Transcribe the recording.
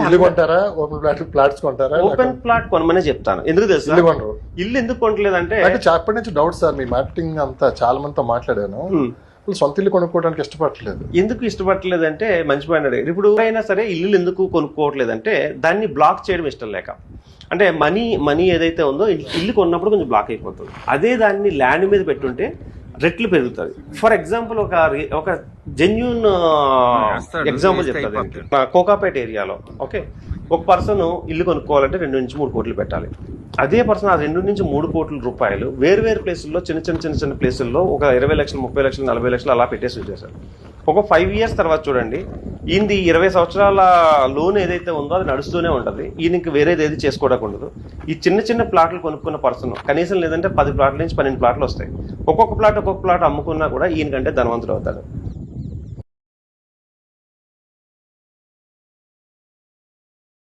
ఇల్లు కొంటారా? Open plot plots కొంటారా? ఓపెన్ ప్లాట్ కొనమనే చెప్తాను. ఎందుకు తెలుసా? ఇల్లు కొనరు. ఇల్లు ఎందుకు కొనట్లేదంటే అంటే అప్పటి నుంచి డౌట్ సార్ మీ మార్కెటింగ్ అంతా చాలా మందితో మాట్లాడాను సొంత ఇల్లు కొనుక్కోవడానికి ఇష్టపడట్లేదు. ఎందుకు ఇష్టపడలేదంటే మంచి పాయింట్ అడిగారు. ఇప్పుడు అయినా సరే ఇల్లు ఎందుకు కొనుక్కోవట్లేదంటే దాన్ని బ్లాక్ చేయడం ఇష్టం లేక. అంటే మనీ మనీ ఏదైతే ఉందో ఇల్- ఇల్లు కొన్నప్పుడు కొంచెం బ్లాక్ అయిపోతుంది. అదే దాన్ని ల్యాండ్ మీద పెట్టుంటే రెట్లు పెరుగుతుంది ఫర్ ఎగ్జాంపుల్ ఒక ఒక జెన్యున్ ఎగ్జాంపుల్ చెప్తాను కోకాపేట ఏరియాలో ఓకే ఒక పర్సన్ ఇల్లు కొనుక్కోవాలంటే రెండు నుంచి మూడు కోట్లు పెట్టాలి. అదే పర్సన్ ఆ రెండు నుంచి మూడు కోట్ల రూపాయలు వేరు వేరు ప్లేసుల్లో చిన్న చిన్న చిన్న చిన్న ప్లేసుల్లో ఒక ఇరవై లక్షలు ముప్పై లక్షలు నలభై లక్షలు అలా పెట్టేసి వచ్చేసారు. ఒక ఫైవ్ ఇయర్స్ తర్వాత చూడండి ఈయనది ఇరవై సంవత్సరాల లోన్ ఏదైతే ఉందో అది నడుస్తూనే ఉంటుంది. ఈయనకి వేరేది ఏది చేసుకోవడానికి ఉండదు. ఈ చిన్న చిన్న ప్లాట్లు కొనుక్కున్న పర్సన్ కనీసం లేదంటే పది ప్లాట్ల నుంచి పన్నెండు ప్లాట్లు వస్తాయి. ఒక్కొక్క ప్లాట్ ఒక్కొక్క ప్లాట్ అమ్ముకున్నా కూడా ఈయనకంటే ధనవంతుడు అవుతాడు.